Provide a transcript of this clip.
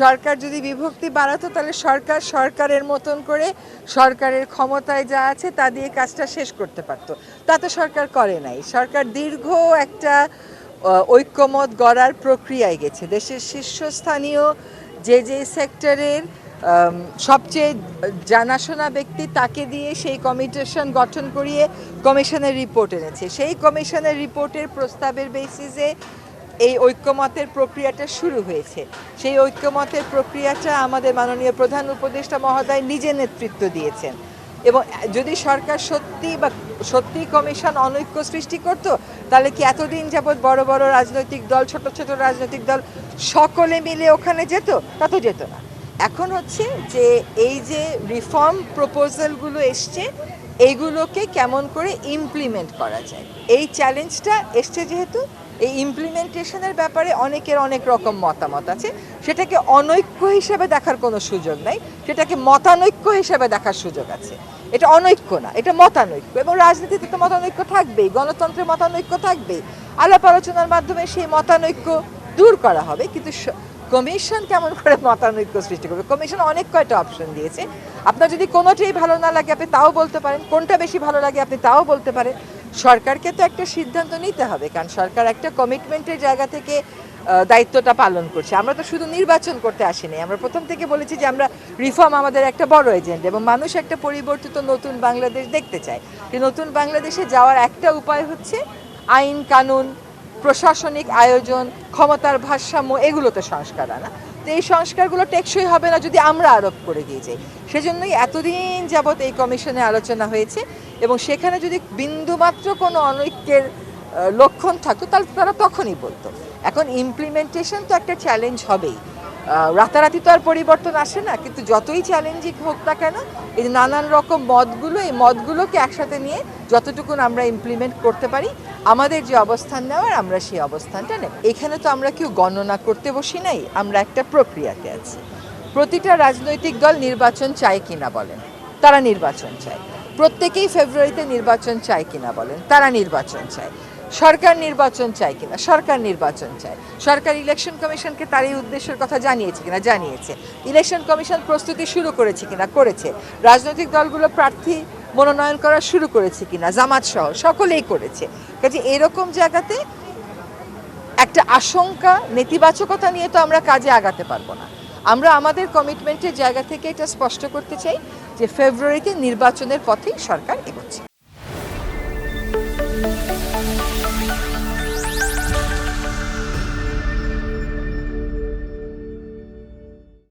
সরকার যদি বিভক্তি বাড়াতো, তাহলে সরকার সরকারের মতন করে সরকারের ক্ষমতায় যা আছে তা দিয়ে কাজটা শেষ করতে পারতো। তা তো সরকার করে নাই। সরকার দীর্ঘ একটা ঐক্যমত গড়ার প্রক্রিয়ায় গেছে। দেশের শীর্ষস্থানীয় যে যে সেক্টরের সবচেয়ে জানাশোনা ব্যক্তি তাকে দিয়ে সেই কমিশন গঠন করিয়ে কমিশনের রিপোর্ট এনেছে। সেই কমিশনের রিপোর্টের প্রস্তাবের বেসিসে এই ঐক্যমতের প্রক্রিয়াটা শুরু হয়েছে। সেই ঐক্যমতের প্রক্রিয়াটা আমাদের মাননীয় প্রধান উপদেষ্টা মহোদয় নিজে নেতৃত্ব দিয়েছেন। এবং যদি সরকার সত্যি বা সত্যি কমিশন অনৈক্য সৃষ্টি করতো, তাহলে কি এতদিন যাবৎ বড় বড় রাজনৈতিক দল, ছোট ছোট রাজনৈতিক দল সকলে মিলে ওখানে যেত? তা তো যেত না। এখন হচ্ছে যে এই যে রিফর্ম প্রপোজালগুলো এসছে, এইগুলোকে কেমন করে ইমপ্লিমেন্ট করা যায়? এই চ্যালেঞ্জটা এসছে যেহেতু এই ইমপ্লিমেন্টেশনের ব্যাপারে অনেকের অনেক রকম মতামত আছে। সেটাকে অনৈক্য হিসেবে দেখার কোনো সুযোগ নাই, সেটাকে মতানৈক্য হিসেবে দেখার সুযোগ আছে। এটা অনৈক্য না, এটা মতানৈক্য এবং রাজনীতিতে তো মতানৈক্য থাকবেই গণতন্ত্রে মতানৈক্য থাকবেই। আলাপ আলোচনার মাধ্যমে সেই মতানৈক্য দূর করা হবে, কিন্তু কমিশন কেমন করে মতানৈক্য সৃষ্টি করবে? কমিশন অনেক কয়টা অপশন দিয়েছে। আপনার যদি কোনোটাই ভালো না লাগে, আপনি তাও বলতে পারেন। কোনটা বেশি ভালো লাগে, আপনি তাও বলতে পারেন। সরকারকে তো একটা সিদ্ধান্ত নিতে হবে, কারণ সরকার একটা কমিটমেন্টের জায়গা থেকে দায়িত্বটা পালন করছে। আমরা তো শুধু নির্বাচন করতে আসিনি, আমরা প্রথম থেকে বলেছি যে আমরা রিফর্ম আমাদের একটা বড় এজেন্ট এবং মানুষ একটা পরিবর্তিত নতুন বাংলাদেশ দেখতে চায়। নতুন বাংলাদেশে যাওয়ার একটা উপায় হচ্ছে আইন, কানুন, প্রশাসনিক আয়োজন, ক্ষমতার ভারসাম্য, এগুলোতে সংস্কার আনা। এই সংস্কারগুলো টেকসই হবে না যদি আমরা আরোপ করে দিয়ে যাই। সেজন্যই এতদিন যাবৎ এই কমিশনে আলোচনা হয়েছে এবং সেখানে যদি বিন্দুমাত্র কোনো অনৈক্যের লক্ষণ থাকতো, তাহলে তারা তখনই বলতো। এখন ইমপ্লিমেন্টেশন তো একটা চ্যালেঞ্জ হবেই। রাতারাতি তো আর পরিবর্তন আসে না, কিন্তু যতই চ্যালেঞ্জিং হোক না কেন, এই নানান রকম মতগুলো, এই মতগুলোকে একসাথে নিয়ে যতটুকুন আমরা ইমপ্লিমেন্ট করতে পারি আমাদের যে অবস্থান নেওয়ার, আমরা সেই অবস্থানটা নেব। এখানে তো আমরা কেউ গণনা করতে বসি নাই, আমরা একটা প্রক্রিয়াতে আছি। প্রতিটা রাজনৈতিক দল নির্বাচন চায় কিনা বলেন? তারা নির্বাচন চায়। প্রত্যেকেই ফেব্রুয়ারিতে নির্বাচন চায় কিনা বলেন? তারা নির্বাচন চায়। সরকার নির্বাচন চায় কিনা? সরকার নির্বাচন চায়। সরকার ইলেকশন কমিশনকে তার এই উদ্দেশ্যের কথা জানিয়েছে কিনা? জানিয়েছে। ইলেকশন কমিশন প্রস্তুতি শুরু করেছে কিনা? করেছে। রাজনৈতিক দলগুলো প্রার্থী মনোনয়ন করা শুরু করেছে কিনা জামাত সহ সকলেই করেছে। কাজে এরকম জায়গাতে একটা আশঙ্কা, নেতিবাচকতা নিয়ে তো আমরা কাজে আগাতে পারব না। আমরা আমাদের কমিটমেন্টের জায়গা থেকে এটা স্পষ্ট করতে চাই যে ফেব্রুয়ারিতে নির্বাচনের পথেই সরকার এগোচ্ছে।